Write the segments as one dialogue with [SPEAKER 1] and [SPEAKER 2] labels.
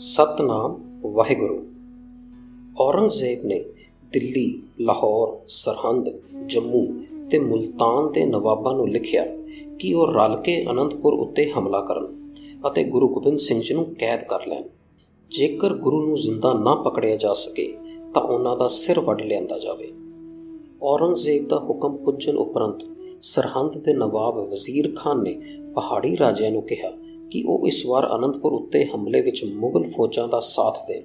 [SPEAKER 1] ਸਤਨਾਮ ਵਾਹਿਗੁਰੂ। ਔਰੰਗਜ਼ੇਬ ਨੇ ਦਿੱਲੀ, ਲਾਹੌਰ, ਸਰਹੰਦ, ਜੰਮੂ ਤੇ ਮੁਲਤਾਨ ਦੇ ਨਵਾਬਾਂ ਨੂੰ ਲਿਖਿਆ ਕਿ ਉਹ ਰਲ ਕੇ ਅਨੰਦਪੁਰ ਉੱਤੇ ਹਮਲਾ ਕਰਨ ਅਤੇ ਗੁਰੂ ਗੋਬਿੰਦ ਸਿੰਘ ਜੀ ਨੂੰ ਕੈਦ ਕਰ ਲੈਣ। ਜੇਕਰ ਗੁਰੂ ਨੂੰ ਜ਼ਿੰਦਾ ਨਾ ਪਕੜਿਆ ਜਾ ਸਕੇ, ਤਾਂ ਉਹਨਾਂ ਦਾ ਸਿਰ ਵੱਢ ਲਿਆਂਦਾ ਜਾਵੇ। ਔਰੰਗਜ਼ੇਬ ਦਾ ਹੁਕਮ ਪੁੱਜਣ ਉਪਰੰਤ ਸਰਹੰਦ ਦੇ ਨਵਾਬ ਵਜ਼ੀਰ ਖਾਨ ਨੇ ਪਹਾੜੀ ਰਾਜਿਆਂ ਨੂੰ ਕਿਹਾ ਕਿ ਉਹ ਇਸ ਵਾਰ ਅਨੰਦਪੁਰ ਉੱਤੇ ਹਮਲੇ ਵਿੱਚ ਮੁਗਲ ਫੌਜਾਂ ਦਾ ਸਾਥ ਦੇਣ।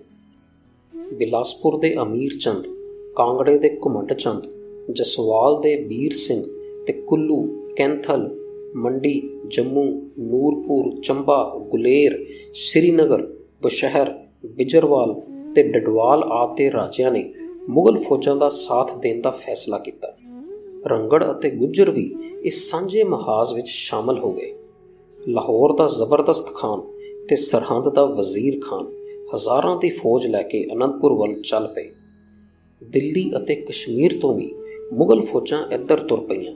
[SPEAKER 1] ਬਿਲਾਸਪੁਰ ਦੇ ਅਮੀਰ ਚੰਦ, ਕਾਂਗੜੇ ਦੇ ਘੁਮੰਡ ਚੰਦ, ਜਸਵਾਲ ਦੇ ਬੀਰ ਸਿੰਘ ਤੇ ਕੁੱਲੂ, ਕੈਂਥਲ, ਮੰਡੀ, ਜੰਮੂ, ਨੂਰਪੁਰ, ਚੰਬਾ, ਗੁਲੇਰ, ਸ੍ਰੀਨਗਰ, ਬਸ਼ਹਿਰ, ਬਿਜਰਵਾਲ ਤੇ ਡਡਵਾਲ ਆਦਿ ਰਾਜਿਆਂ ਨੇ ਮੁਗਲ ਫੌਜਾਂ ਦਾ ਸਾਥ ਦੇਣ ਦਾ ਫੈਸਲਾ ਕੀਤਾ। ਰੰਗੜ ਅਤੇ ਗੁੱਜਰ ਵੀ ਇਸ ਸਾਂਝੇ ਮਹਾਜ਼ ਵਿੱਚ ਸ਼ਾਮਲ ਹੋ ਗਏ। ਲਾਹੌਰ ਦਾ ਜ਼ਬਰਦਸਤ ਖਾਨ ਤੇ ਸਰਹੰਦ ਦਾ ਵਜ਼ੀਰ ਖਾਨ ਹਜ਼ਾਰਾਂ ਦੀ ਫੌਜ ਲੈ ਕੇ ਅਨੰਦਪੁਰ ਵੱਲ ਚੱਲ ਪਏ। ਦਿੱਲੀ ਅਤੇ ਕਸ਼ਮੀਰ ਤੋਂ ਵੀ ਮੁਗਲ ਫੌਜਾਂ ਇੱਧਰ ਤੁਰ ਪਈਆਂ।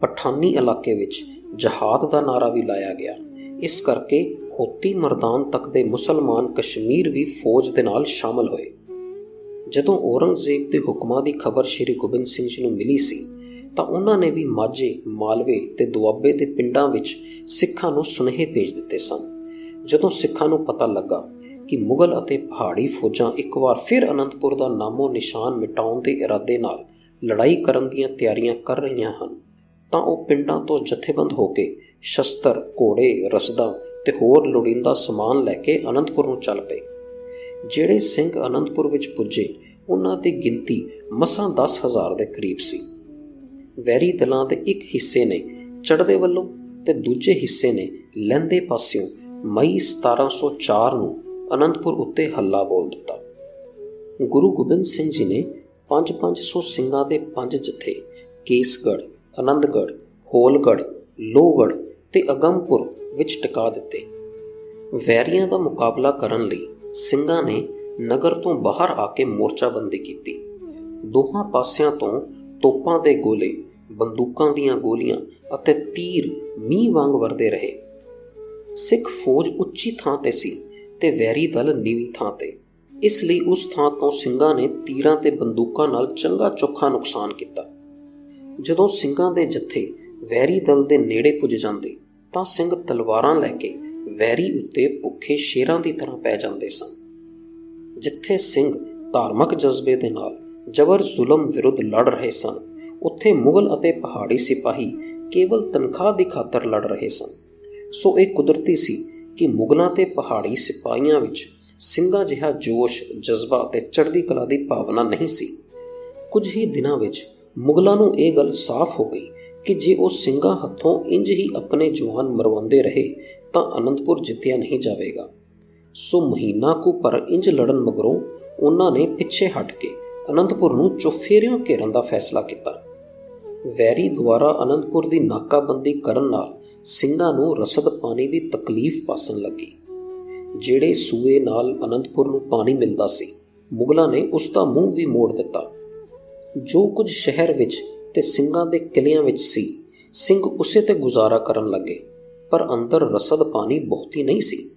[SPEAKER 1] ਪਠਾਨੀ ਇਲਾਕੇ ਵਿੱਚ ਜਹਾਦ ਦਾ ਨਾਰਾ ਵੀ ਲਾਇਆ ਗਿਆ। ਇਸ ਕਰਕੇ ਹੋਤੀ ਮਰਦਾਨ ਤੱਕ ਦੇ ਮੁਸਲਮਾਨ ਕਸ਼ਮੀਰ ਵੀ ਫੌਜ ਦੇ ਨਾਲ ਸ਼ਾਮਲ ਹੋਏ। ਜਦੋਂ ਔਰੰਗਜ਼ੇਬ ਦੇ ਹੁਕਮਾਂ ਦੀ ਖਬਰ ਸ੍ਰੀ ਗੋਬਿੰਦ ਸਿੰਘ ਜੀ ਨੂੰ ਮਿਲੀ ਸੀ ਤਾਂ ਉਹਨਾਂ ਨੇ ਵੀ ਮਾਝੇ, ਮਾਲਵੇ ਤੇ ਦੁਆਬੇ ਦੇ ਪਿੰਡਾਂ ਵਿੱਚ ਸਿੱਖਾਂ ਨੂੰ ਸੁਨੇਹੇ ਭੇਜ ਦਿੱਤੇ ਸਨ। ਜਦੋਂ ਸਿੱਖਾਂ ਨੂੰ ਪਤਾ ਲੱਗਾ ਕਿ ਮੁਗਲ ਅਤੇ ਪਹਾੜੀ ਫੌਜਾਂ ਇੱਕ ਵਾਰ ਫਿਰ ਅਨੰਦਪੁਰ ਦਾ ਨਾਮੋ ਨਿਸ਼ਾਨ ਮਿਟਾਉਣ ਦੇ ਇਰਾਦੇ ਨਾਲ ਲੜਾਈ ਕਰਨ ਦੀਆਂ ਤਿਆਰੀਆਂ ਕਰ ਰਹੀਆਂ ਹਨ, ਤਾਂ ਉਹ ਪਿੰਡਾਂ ਤੋਂ ਜਥੇਬੰਦ ਹੋ ਕੇ ਸ਼ਸਤਰ, ਘੋੜੇ, ਰਸਦਾਂ ਤੇ ਹੋਰ ਲੋੜੀਂਦਾ ਸਮਾਨ ਲੈ ਕੇ ਅਨੰਦਪੁਰ ਨੂੰ ਚੱਲ ਪਏ। ਜਿਹੜੇ ਸਿੰਘ ਅਨੰਦਪੁਰ ਵਿੱਚ ਪੁੱਜੇ, ਉਹਨਾਂ ਦੀ ਗਿਣਤੀ ਮਸਾਂ 10000 ਦੇ ਕਰੀਬ ਸੀ। ਵੈਰੀ ਦਲਾਂ ਦੇ ਇੱਕ ਹਿੱਸੇ ਨੇ, ਚੜ੍ਹਦੇ ਵੱਲੋਂ ਤੇ ਦੂਜੇ ਹਿੱਸੇ ਨੇ ਲਹਿੰਦੇ ਪਾਸਿਓਂ ਮਈ 1704 ਨੂੰ ਅਨੰਦਪੁਰ ਉੱਤੇ ਹੱਲਾ ਬੋਲ ਦਿੱਤਾ। ਗੁਰੂ ਗੋਬਿੰਦ ਸਿੰਘ ਜੀ ਨੇ 5-500 ਸਿੰਘਾਂ ਦੇ ਪੰਜ ਜਥੇ, ਕੇਸਗੜ੍ਹ ਆਨੰਦਗੜ੍ਹ ਹੋਲਗੜ੍ਹ, ਲੋਹਗੜ੍ਹ ਤੇ ਅਗੰਮਪੁਰ ਵਿੱਚ ਟਿਕਾ ਦਿੱਤੇ। ਵੈਰੀਆਂ ਦਾ ਮੁਕਾਬਲਾ ਕਰਨ ਲਈ ਸਿੰਘਾਂ ਨੇ ਨਗਰ ਤੋਂ ਬਾਹਰ ਆ ਕੇ ਮੋਰਚਾਬੰਦੀ ਕੀਤੀ। ਦੋਹਾਂ ਪਾਸਿਆਂ ਤੋਂ ਤੋਪਾਂ ਦੇ ਗੋਲੇ ਬੰਦੂਕਾਂ ਦੀਆਂ ਗੋਲੀਆਂ ਅਤੇ ਤੀਰ ਮੀਂਹ ਵਾਂਗ ਵਰਦੇ ਰਹੇ। ਸਿੱਖ ਫੌਜ ਉੱਚੀ ਥਾਂ ਤੇ ਸੀ ਤੇ ਵੈਰੀ ਦਲ ਨੀਵੀਂ ਥਾਂ ਤੇ। ਇਸ ਲਈ ਉਸ ਥਾਂ ਤੋਂ ਸਿੰਘਾਂ ਨੇ ਤੀਰਾਂ ਤੇ ਬੰਦੂਕਾਂ ਨਾਲ ਚੰਗਾ ਚੋਖਾ ਨੁਕਸਾਨ ਕੀਤਾ। ਜਦੋਂ ਸਿੰਘਾਂ ਦੇ ਜੱਥੇ ਵੈਰੀ ਦਲ ਦੇ ਨੇੜੇ ਪੁੱਜ ਜਾਂਦੇ, ਤਾਂ ਸਿੰਘ ਤਲਵਾਰਾਂ ਲੈ ਕੇ ਵੈਰੀ ਉੱਤੇ ਭੁੱਖੇ ਸ਼ੇਰਾਂ ਦੀ ਤਰ੍ਹਾਂ ਪੈ ਜਾਂਦੇ ਸਨ। ਜਿੱਥੇ ਸਿੰਘ ਧਾਰਮਿਕ ਜਜ਼ਬੇ ਦੇ ਨਾਲ ਜ਼ਬਰ ਜ਼ੁਲਮ ਵਿਰੁੱਧ ਲੜ ਰਹੇ ਸਨ ਉੱਥੇ ਮੁਗਲ ਅਤੇ ਪਹਾੜੀ ਸਿਪਾਹੀ ਕੇਵਲ ਤਨਖਾਹ ਦੀ ਖਾਤਰ ਲੜ ਰਹੇ ਸਨ। ਸੋ ਇਹ ਕੁਦਰਤੀ ਸੀ ਕਿ ਮੁਗਲਾਂ ਤੇ ਪਹਾੜੀ ਸਿਪਾਹੀਆਂ ਵਿੱਚ ਸਿੰਘਾਂ ਜਿਹਾ ਜੋਸ਼, ਜਜ਼ਬਾ ਤੇ ਚੜ੍ਹਦੀ ਕਲਾ ਦੀ ਭਾਵਨਾ ਨਹੀਂ ਸੀ। ਕੁਝ ਹੀ ਦਿਨਾਂ ਵਿੱਚ ਮੁਗਲਾਂ ਨੂੰ ਇਹ ਗੱਲ ਸਾਫ਼ ਹੋ ਗਈ ਕਿ ਜੇ ਉਹ ਸਿੰਘਾਂ ਹੱਥੋਂ ਇੰਜ ਹੀ ਆਪਣੇ ਜਵਾਨ ਮਰਵਾਉਂਦੇ ਰਹੇ, ਤਾਂ ਅਨੰਦਪੁਰ ਜਿੱਤਿਆ ਨਹੀਂ ਜਾਵੇਗਾ। ਸੋ ਮਹੀਨਾ ਕੁ ਪਰ ਇੰਜ ਲੜਨ ਮਗਰੋਂ ਉਹਨਾਂ ਨੇ ਪਿੱਛੇ ਹਟ ਕੇ ਅਨੰਦਪੁਰ ਨੂੰ ਚੁਫੇਰਿਓਂ ਘੇਰਨ ਦਾ ਫੈਸਲਾ ਕੀਤਾ। ਵੈਰੀ ਦੁਆਰਾ ਅਨੰਦਪੁਰ ਦੀ ਨਾਕਾਬੰਦੀ ਕਰਨ ਨਾਲ ਸਿੰਘਾਂ ਨੂੰ ਰਸਦ ਪਾਣੀ ਦੀ ਤਕਲੀਫ ਪਾਸਣ ਲੱਗੀ। ਜਿਹੜੇ ਸੂਏ ਨਾਲ ਅਨੰਦਪੁਰ ਨੂੰ ਪਾਣੀ ਮਿਲਦਾ ਸੀ, ਮੁਗਲਾਂ ਨੇ ਉਸ ਦਾ ਮੂੰਹ ਵੀ ਮੋੜ ਦਿੱਤਾ। ਜੋ ਕੁਝ ਸ਼ਹਿਰ ਵਿੱਚ ਤੇ ਸਿੰਘਾਂ ਦੇ ਕਿਲਿਆਂ ਵਿੱਚ ਸੀ, ਸਿੰਘ ਉਸੇ ਤੇ ਗੁਜ਼ਾਰਾ ਕਰਨ ਲੱਗੇ, ਪਰ ਅੰਦਰ ਰਸਦ ਪਾਣੀ ਬਹੁਤੀ ਨਹੀਂ ਸੀ।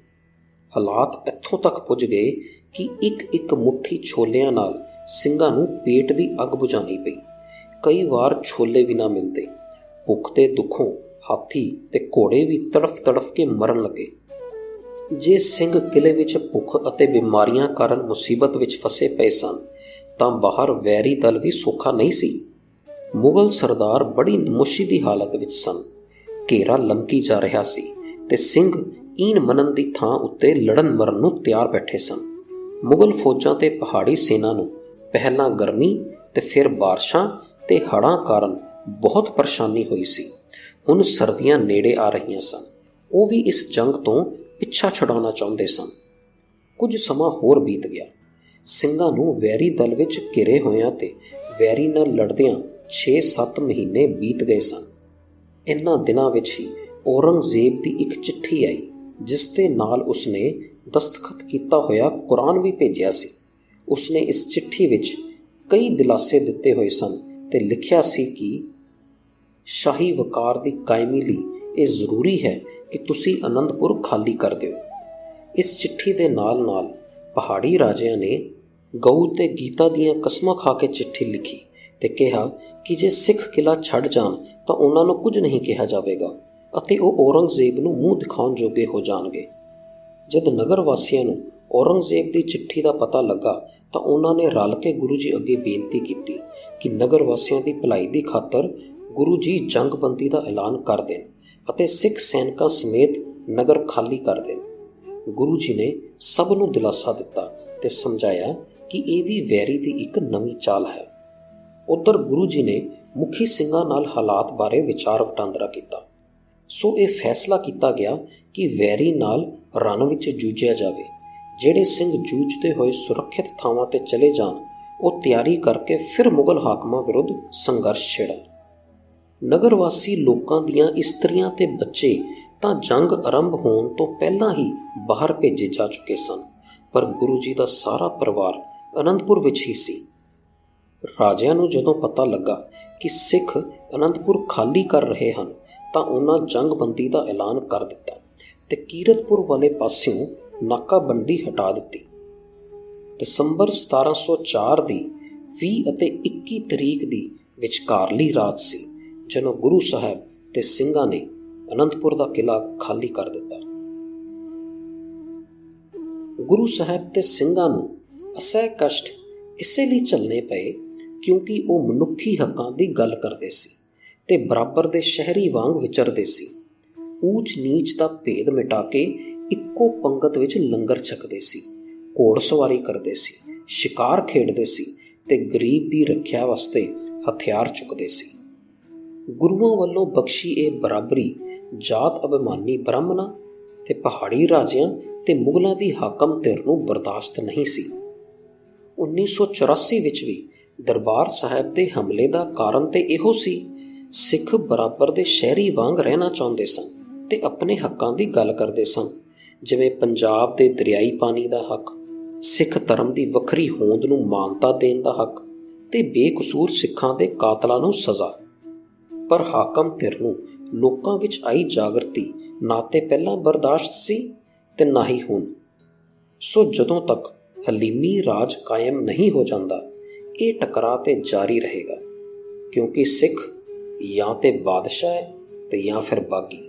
[SPEAKER 1] ਹਾਲਾਤ ਇੱਥੋਂ ਤੱਕ ਪੁੱਜ ਗਏ ਕਿ ਇੱਕ ਇੱਕ ਮੁਠੀ ਛੋਲਿਆਂ ਨਾਲ ਸਿੰਘਾਂ ਨੂੰ ਪੇਟ ਦੀ ਅੱਗ ਬੁਝਾਉਣੀ ਪਈ। ਕਈ ਵਾਰ ਛੋਲੇ ਵੀ ਨਾ ਮਿਲਦੇ। ਭੁੱਖ ਤੇ ਦੁੱਖੋਂ ਹਾਥੀ ਤੇ ਘੋੜੇ ਵੀ ਤੜਫ ਤੜਫ ਕੇ ਮਰਨ ਲੱਗੇ। ਜੇ ਸਿੰਘ ਕਿਲੇ ਵਿੱਚ ਭੁੱਖ ਅਤੇ ਬਿਮਾਰੀਆਂ ਕਾਰਨ ਮੁਸੀਬਤ ਵਿੱਚ ਫਸੇ ਪਏ ਸਨ, ਤਾਂ ਬਾਹਰ ਵੈਰੀ ਦਲ ਵੀ ਸੌਖਾ ਨਹੀਂ ਸੀ। ਮੁਗਲ ਸਰਦਾਰ ਬੜੀ ਮੁਸ਼ੀ ਦੀ ਹਾਲਤ ਵਿੱਚ ਸਨ। ਘੇਰਾ ਲੰਕੀ ਜਾ ਰਿਹਾ ਸੀ ਤੇ ਸਿੰਘ ਈਨ ਮਨਨ ਦੀ ਥਾਂ ਉੱਤੇ ਲੜਨ ਮਰਨ ਨੂੰ ਤਿਆਰ ਬੈਠੇ ਸਨ। ਮੁਗਲ ਫੌਜਾਂ ਤੇ ਪਹਾੜੀ ਸੈਨਾ ਨੂੰ ਪਹਿਲਾਂ ਗਰਮੀ ਤੇ ਫਿਰ ਬਾਰਿਸ਼ਾਂ ਤੇ ਹੜ੍ਹਾਂ ਕਾਰਨ ਬਹੁਤ ਪਰੇਸ਼ਾਨੀ ਹੋਈ ਸੀ। ਹੁਣ ਸਰਦੀਆਂ ਨੇੜੇ ਆ ਰਹੀਆਂ ਸਨ। ਉਹ ਵੀ ਇਸ ਜੰਗ ਤੋਂ ਪਿੱਛਾ ਛਡਾਉਣਾ ਚਾਹੁੰਦੇ ਸਨ। ਕੁਝ ਸਮਾਂ ਹੋਰ ਬੀਤ ਗਿਆ। ਸਿੰਘਾਂ ਨੂੰ ਵੈਰੀ ਦਲ ਵਿੱਚ ਘਿਰੇ ਹੋਇਆਂ ਤੇ ਵੈਰੀ ਨਾਲ ਲੜਦਿਆਂ 6-7 ਮਹੀਨੇ ਬੀਤ ਗਏ ਸਨ। ਇਨ੍ਹਾਂ ਦਿਨਾਂ ਵਿੱਚ ਹੀ ਔਰੰਗਜ਼ੇਬ ਦੀ ਇੱਕ ਚਿੱਠੀ ਆਈ, ਜਿਸ ਦੇ ਨਾਲ ਉਸਨੇ ਦਸਤਖਤ ਕੀਤਾ ਹੋਇਆ ਕੁਰਾਨ ਵੀ ਭੇਜਿਆ ਸੀ। ਉਸਨੇ ਇਸ ਚਿੱਠੀ ਵਿੱਚ ਕਈ ਦਿਲਾਸੇ ਦਿੱਤੇ ਹੋਏ ਸਨ ਤੇ ਲਿਖਿਆ ਸੀ ਕਿ ਸ਼ਾਹੀ ਵਕਾਰ ਦੀ ਕਾਇਮੀ ਲਈ ਇਹ ਜ਼ਰੂਰੀ ਹੈ ਕਿ ਤੁਸੀਂ ਅਨੰਦਪੁਰ ਖਾਲੀ ਕਰ ਦਿਓ। ਇਸ ਚਿੱਠੀ ਦੇ ਨਾਲ-ਨਾਲ ਪਹਾੜੀ ਰਾਜਿਆਂ ਨੇ ਗਊ ਤੇ ਗੀਤਾ ਦੀਆਂ ਕਸਮਾਂ ਖਾ ਕੇ ਚਿੱਠੀ ਲਿਖੀ ਤੇ ਕਿਹਾ ਕਿ ਜੇ ਸਿੱਖ ਕਿਲਾ ਛੱਡ ਜਾਣ ਤਾਂ ਉਹਨਾਂ ਨੂੰ ਕੁਝ ਨਹੀਂ ਕਿਹਾ ਜਾਵੇਗਾ ਅਤੇ ਉਹ ਔਰੰਗਜ਼ੇਬ ਨੂੰ ਮੂੰਹ ਦਿਖਾਉਣ ਜੋਗੇ ਹੋ ਜਾਣਗੇ। ਜਦ ਨਗਰ ਵਾਸੀਆਂ ਨੂੰ ਔਰੰਗਜ਼ੇਬ ਦੀ ਚਿੱਠੀ ਦਾ ਪਤਾ ਲੱਗਾ ਤਾਂ ਉਹਨਾਂ ਨੇ ਰਲ ਕੇ ਗੁਰੂ ਜੀ ਅੱਗੇ ਬੇਨਤੀ ਕੀਤੀ ਕਿ ਨਗਰ ਵਾਸੀਆਂ ਦੀ ਭਲਾਈ ਦੀ ਖਾਤਰ ਗੁਰੂ ਜੀ ਜੰਗਬੰਦੀ ਦਾ ਐਲਾਨ ਕਰ ਦੇਣ ਅਤੇ ਸਿੱਖ ਸੈਨਿਕਾਂ ਸਮੇਤ ਨਗਰ ਖਾਲੀ ਕਰ ਦੇਣ। ਗੁਰੂ ਜੀ ਨੇ ਸਭ ਨੂੰ ਦਿਲਾਸਾ ਦਿੱਤਾ ਤੇ ਸਮਝਾਇਆ ਕਿ ਇਹ ਵੀ ਵੈਰੀ ਦੀ ਇੱਕ ਨਵੀਂ ਚਾਲ ਹੈ। ਉਧਰ ਗੁਰੂ ਜੀ ਨੇ ਮੁਖੀ ਸਿੰਘਾਂ ਨਾਲ ਹਾਲਾਤ ਬਾਰੇ ਵਿਚਾਰ ਵਟਾਂਦਰਾ ਕੀਤਾ। ਸੋ ਇਹ ਫੈਸਲਾ ਕੀਤਾ ਗਿਆ ਕਿ ਵੈਰੀ ਨਾਲ ਰਣ ਵਿੱਚ ਜੂਝਿਆ ਜਾਵੇ। ਜਿਹੜੇ ਸਿੰਘ ਜੂਝਦੇ ਹੋਏ ਸੁਰੱਖਿਅਤ ਥਾਵਾਂ ਤੇ ਚਲੇ ਜਾਣ, ਉਹ ਤਿਆਰੀ ਕਰਕੇ ਫਿਰ ਮੁਗਲ ਹਾਕਮਾਂ ਵਿਰੁੱਧ ਸੰਘਰਸ਼ ਛੇੜਨ। ਨਗਰ ਵਾਸੀ ਲੋਕਾਂ ਦੀਆਂ ਇਸਤਰੀਆਂ ਤੇ ਬੱਚੇ ਤਾਂ ਜੰਗ ਆਰੰਭ ਹੋਣ ਤੋਂ ਪਹਿਲਾਂ ਹੀ ਬਾਹਰ ਭੇਜੇ ਜਾ ਚੁੱਕੇ ਸਨ, ਪਰ ਗੁਰੂ ਜੀ ਦਾ ਸਾਰਾ ਪਰਿਵਾਰ ਅਨੰਦਪੁਰ ਵਿੱਚ ਹੀ ਸੀ। ਰਾਜਿਆਂ ਨੂੰ ਜਦੋਂ ਪਤਾ ਲੱਗਾ ਕਿ ਸਿੱਖ ਅਨੰਦਪੁਰ ਖਾਲੀ ਕਰ ਰਹੇ ਹਨ, ਤਾਂ ਉਹਨਾਂ ਜੰਗਬੰਦੀ ਦਾ ਐਲਾਨ ਕਰ ਦਿੱਤਾ ਤੇ ਕੀਰਤਪੁਰ ਵਾਲੇ ਪਾਸਿਓਂ ਨਾਕਾਬੰਦੀ ਹਟਾ ਦਿੱਤੀ। ਦਸੰਬਰ 1704 ਦੀ 20 ਅਤੇ 21 ਤਰੀਕ ਦੀ ਵਿਚਕਾਰਲੀ ਰਾਤ ਸੀ, ਜਦੋਂ ਗੁਰੂ ਸਾਹਿਬ ਤੇ ਸਿੰਘਾਂ ਨੇ ਅਨੰਦਪੁਰ ਦਾ ਕਿਲਾ ਖਾਲੀ ਕਰ ਦਿੱਤਾ। ਗੁਰੂ ਸਾਹਿਬ ਤੇ ਸਿੰਘਾਂ ਨੂੰ ਅਸਹਿ ਕਸ਼ਟ ਇਸੇ ਲਈ ਝੱਲਣੇ ਪਏ ਕਿਉਂਕਿ ਉਹ ਮਨੁੱਖੀ ਹੱਕਾਂ ਦੀ ਗੱਲ ਕਰਦੇ ਸੀ ਤੇ ਬਰਾਬਰ ਦੇ ਸ਼ਹਿਰੀ ਵਾਂਗ ਵਿਚਰਦੇ ਸੀ। ਊਚ ਨੀਚ ਦਾ ਭੇਦ ਮਿਟਾ ਕੇ ਇੱਕੋ ਪੰਗਤ ਵਿੱਚ ਲੰਗਰ ਛਕਦੇ ਸੀ, ਘੋੜਸਵਾਰੀ ਕਰਦੇ ਸੀ, ਸ਼ਿਕਾਰ ਖੇਡਦੇ ਸੀ ਤੇ ਗਰੀਬ ਦੀ ਰੱਖਿਆ ਵਾਸਤੇ ਹਥਿਆਰ ਚੁੱਕਦੇ ਸੀ। ਗੁਰੂਆਂ ਵੱਲੋਂ ਬਖਸ਼ੀ ਇਹ ਬਰਾਬਰੀ ਜਾਤ ਅਭਿਮਾਨੀ ਬ੍ਰਾਹਮਣਾਂ ਤੇ ਪਹਾੜੀ ਰਾਜਿਆਂ ਤੇ ਮੁਗਲਾਂ ਦੀ ਹਾਕਮ ਧਿਰ ਨੂੰ ਬਰਦਾਸ਼ਤ ਨਹੀਂ ਸੀ। 1984 ਵਿੱਚ ਵੀ ਦਰਬਾਰ ਸਾਹਿਬ ਦੇ ਹਮਲੇ ਦਾ ਕਾਰਨ ਤੇ ਇਹੋ ਸੀ, ਸਿੱਖ ਬਰਾਬਰ ਦੇ ਸ਼ਹਿਰੀ ਵਾਂਗ ਰਹਿਣਾ ਚਾਹੁੰਦੇ ਸਨ ਤੇ ਆਪਣੇ ਹੱਕਾਂ ਦੀ ਗੱਲ ਕਰਦੇ ਸਨ। ਜਿਵੇਂ ਪੰਜਾਬ ਦੇ ਦਰਿਆਈ ਪਾਣੀ ਦਾ ਹੱਕ, ਸਿੱਖ ਧਰਮ ਦੀ ਵੱਖਰੀ ਹੋਂਦ ਨੂੰ ਮਾਨਤਾ ਦੇਣ ਦਾ ਹੱਕ ਤੇ ਬੇਕਸੂਰ ਸਿੱਖਾਂ ਦੇ ਕਾਤਲਾਂ ਨੂੰ ਸਜ਼ਾ। ਪਰ ਹਾਕਮ ਧਿਰ ਨੂੰ ਲੋਕਾਂ ਵਿੱਚ ਆਈ ਜਾਗਰਤੀ ਨਾ ਤੇ ਪਹਿਲਾਂ ਬਰਦਾਸ਼ਤ ਸੀ ਤੇ ਨਾ ਹੀ ਹੁਣ। ਸੋ ਜਦੋਂ ਤੱਕ ਹਲੀਮੀ ਰਾਜ ਕਾਇਮ ਨਹੀਂ ਹੋ ਜਾਂਦਾ, ਇਹ ਟਕਰਾਅ ਤੇ ਜਾਰੀ ਰਹੇਗਾ, ਕਿਉਂਕਿ ਸਿੱਖ ਜਾਂ ਤੇ ਬਾਦਸ਼ਾਹ ਹੈ ਤੇ ਜਾਂ ਫਿਰ ਬਾਗੀ।